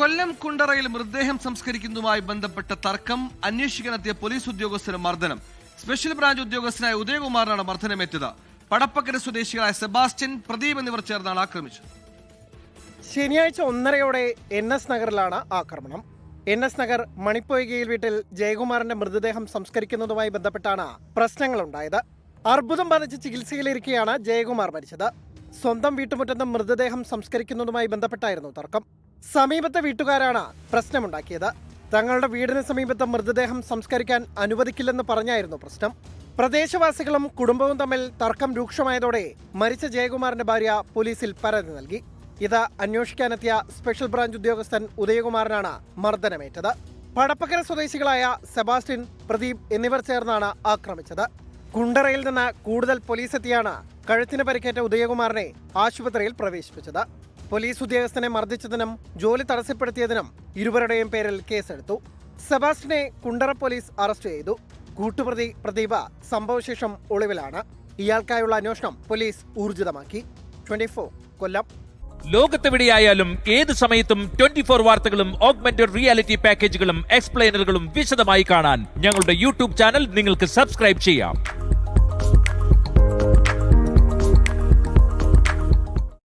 കൊല്ലം കുണ്ടറയിൽ മൃതദേഹം സംസ്കരിക്കുന്നതുമായി ബന്ധപ്പെട്ട തർക്കം അന്വേഷിക്കാനെത്തിയ പോലീസ് ഉദ്യോഗസ്ഥന് മർദ്ദനം. സ്പെഷ്യൽ ബ്രാഞ്ച് ഉദ്യോഗസ്ഥനായ ഉദയകുമാറിനാണ് മർദ്ദനമേറ്റത്. പടപ്പക്കര സ്വദേശികളായ സെബാസ്റ്റ്യൻ പ്രദീപ് എന്നിവർ ചേർന്നാണ് ആക്രമിച്ചത്. ശനിയാഴ്ച ഒന്നരയോടെ എൻ എസ് നഗറിലാണ് ആക്രമണം. എൻ എസ് നഗർ മണിപ്പൊയ്കയിൽ വീട്ടിൽ ജയകുമാറിന്റെ മൃതദേഹം സംസ്കരിക്കുന്നതുമായി ബന്ധപ്പെട്ടാണ് പ്രശ്നങ്ങൾ പ്രശ്നങ്ങളുണ്ടായത്. അർബുദം ബാധിച്ച് ചികിത്സയിലിരിക്കെയാണ് ജയകുമാർ മരിച്ചത്. സ്വന്തം വീട്ടുമുറ്റത്ത് മൃതദേഹം സംസ്കരിക്കുന്നതുമായി ബന്ധപ്പെട്ടായിരുന്നു തർക്കം. സമീപത്തെ വീട്ടുകാരാണ് പ്രശ്നമുണ്ടാക്കിയത്. തങ്ങളുടെ വീടിന് സമീപത്തെ മൃതദേഹം സംസ്കരിക്കാൻ അനുവദിക്കില്ലെന്ന് പറഞ്ഞായിരുന്നു പ്രശ്നം. പ്രദേശവാസികളും കുടുംബവും തമ്മിൽ തർക്കം രൂക്ഷമായതോടെ മരിച്ച ജയകുമാറിന്റെ ഭാര്യ പോലീസിൽ പരാതി നൽകി. ഇത് അന്വേഷിക്കാനെത്തിയ സ്പെഷ്യൽ ബ്രാഞ്ച് ഉദ്യോഗസ്ഥൻ ഉദയകുമാറിനാണ് മർദ്ദനമേറ്റത്. പടപ്പക്കര സ്വദേശികളായ സെബാസ്റ്റ്യൻ പ്രദീപ് എന്നിവർ ചേർന്നാണ് ആക്രമിച്ചത്. കുണ്ടറയിൽ നിന്ന് കൂടുതൽ പോലീസ് എത്തിയാണ് കഴുത്തിന് പരിക്കേറ്റ ഉദയകുമാറിനെ ആശുപത്രിയിൽ പ്രവേശിപ്പിച്ചത്. പോലീസ് ഉദ്യോഗസ്ഥനെ മർദ്ദിച്ചതിനും ജോലി തടസ്സപ്പെടുത്തിയതിനും ഇരുവരുടെയും പേരിൽ കേസെടുത്തു. സെബാസ്റ്റിനെ കുണ്ടറ പോലീസ് അറസ്റ്റ് ചെയ്തു. കൂട്ടുപ്രതി പ്രദീപ സംഭവശേഷം ഒളിവിലാണ്. ഇയാൾക്കായുള്ള അന്വേഷണം പോലീസ് ഊർജിതമാക്കി. ട്വന്റി കൊല്ലം. ലോകത്തെവിടെയായാലും ഏത് സമയത്തും ട്വന്റി ഫോർ വാർത്തകളും ഓഗ്മെന്റഡ് റിയാലിറ്റി പാക്കേജുകളും എക്സ്പ്ലെയിനറുകളും വിശദമായി കാണാൻ ഞങ്ങളുടെ യൂട്യൂബ് ചാനൽ നിങ്ങൾക്ക് സബ്സ്ക്രൈബ് ചെയ്യാം.